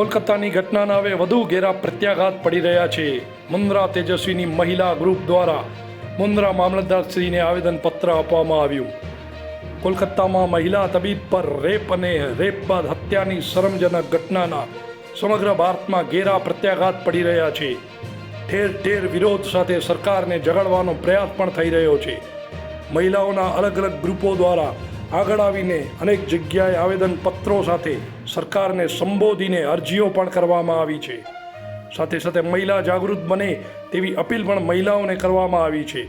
કોલકાતાની ઘટનાના હવે વધુ ઘેરા પ્રત્યાઘાત પડી રહ્યા છે. મુન્દ્રા તેજસ્વીની મહિલા ગ્રુપ દ્વારા મુન્દ્રા મામલતદારશ્રીને આવેદનપત્ર આપવામાં આવ્યું. કોલકાતામાં મહિલા તબીબ પર રેપ અને રેપ બાદ હત્યાની શરમજનક ઘટનાના સમગ્ર ભારતમાં ઘેરા પ્રત્યાઘાત પડી રહ્યા છે. ઠેર ઠેર વિરોધ સાથે સરકારને જગાડવાનો પ્રયાસ પણ થઈ રહ્યો છે. મહિલાઓના અલગ અલગ ગ્રુપો દ્વારા આગળ આવીને અનેક જગ્યાએ આવેદનપત્રો સાથે સરકારને સંબોધીને અરજીઓ પણ કરવામાં આવી છે. સાથે સાથે મહિલા જાગૃત બને તેવી અપીલ પણ મહિલાઓને કરવામાં આવી છે.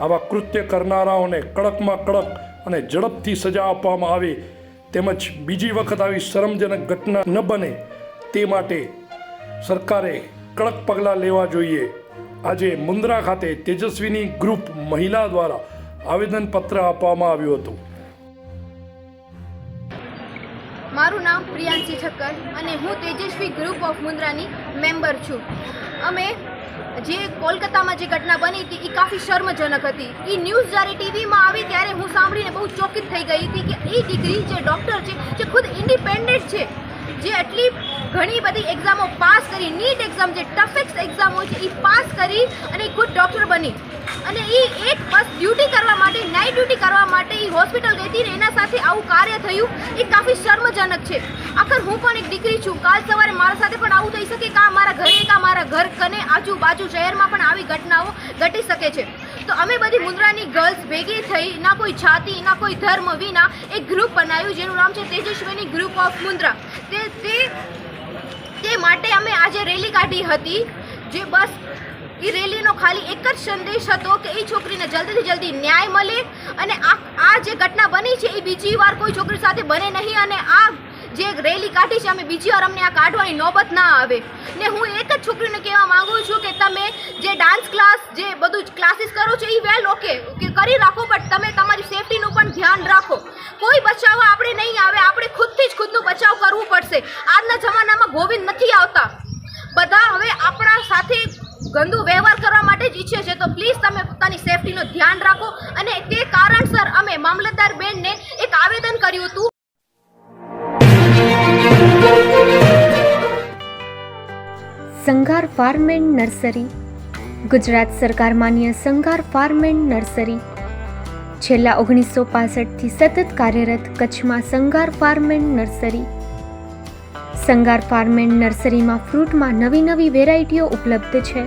આવા કૃત્ય કરનારાઓને કડકમાં કડક અને ઝડપથી સજા આપવામાં આવે તેમજ બીજી વખત આવી શરમજનક ઘટના ન બને તે માટે સરકારે કડક પગલાં લેવા જોઈએ. આજે મુન્દ્રા ખાતે તેજસ્વીની ગ્રુપ મહિલા દ્વારા આવેદનપત્ર આપવામાં આવ્યું હતું. મારું નામ પ્રિયાંશી ઠક્કર અને હું તેજસ્વી ગ્રુપ ઓફ મુન્દ્રાની મેમ્બર છું. અમે જે કોલકાતામાં જે ઘટના બની હતી એ કાફી શર્મજનક હતી. એ ન્યૂઝ જ્યારે ટીવીમાં આવી ત્યારે હું સાંભળીને બહુ ચોકિત થઈ ગઈ હતી કે એ દીકરી જે ડૉક્ટર છે, જે ખુદ ઇન્ડિપેન્ડન્ટ છે, જે આટલી ઘણી બધી એક્ઝામો પાસ કરી નીટ એક્ઝામ જે ટફેસ્ટ એક્ઝામ હોય છે એ પાસ કરી અને ખુદ ડૉક્ટર બની. અને એ એક બસ ડ્યુટી કરવા માટે નાઇટ ડ્યુટી કરવા માટે એ હોસ્પિટલ ગઈ હતી ને એના સાથે આવું કાર્ય થયું, એ કાફી શર્મજનક છે. આખર હું પણ એક દીકરી છું. કાલ સવારે મારા સાથે પણ આવું થઈ શકે કાં મારા ઘરે કાં મારા ઘર કને આજુબાજુ શહેરમાં પણ આવી ઘટનાઓ ઘટી શકે છે. તો અમે બધી મુન્દ્રાની ગર્લ્સ ભેગી થઈ, ના કોઈ જાતિ, ના કોઈ ધર્મ વિના એક ગ્રુપ બનાવ્યું જેનું નામ છે તેજસ્વીની ગ્રુપ ઓફ મુન્દ્રા. તે તે માટે અમે આજે રેલી કાઢી હતી. જે બસ એ રેલીનો ખાલી એક જ સંદેશ હતો કે એ છોકરીને જલ્દીથી જલ્દી ન્યાય મળે અને આ આ જે ઘટના બની છે એ બીજી વાર કોઈ છોકરી સાથે બને નહીં અને આ જે રેલી કાઢી છે, અમે બીજી વાર અમને આ કાઢવાની નોબત ના આવે. ને હું એક જ છોકરીને કહેવા માંગુ છું કે તમે જે ડાન્સ ક્લાસ જે બધું ક્લાસીસ કરો છો એ વેલ ઓકે કે કરી રાખો બટ તમે તમારી સેફટીનું પણ ધ્યાન રાખો. કોઈ બચાવવા આપણે નહીં આવે, આપણે ખુદથી જ ખુદનું બચાવ કરવું પડશે આજના જમાનામાં ગોવિંદ નથી આવતા બધા હવે આપણા સાથે ગંદુ વ્યવહાર કરવા માટે જ ઈચ્છે છે. તો પ્લીઝ તમે પોતાની સેફટીનું ધ્યાન રાખો અને તે કારણસર અમે મામલતદાર બેનને એક આવેદન કર્યું હતું. Sanghar farm and nursery. Gujarat સરકાર માન્ય સંઘાર ફાર્મ એન્ડ નર્સરી. છેલ્લા ઓગણીસો પાસઠથી સતત કાર્યરત કચ્છમાં Sanghar farm and nursery. Sanghar farm and નર્સરીમાં ફ્રૂટમાં નવી નવી વેરાયટીઓ ઉપલબ્ધ છે.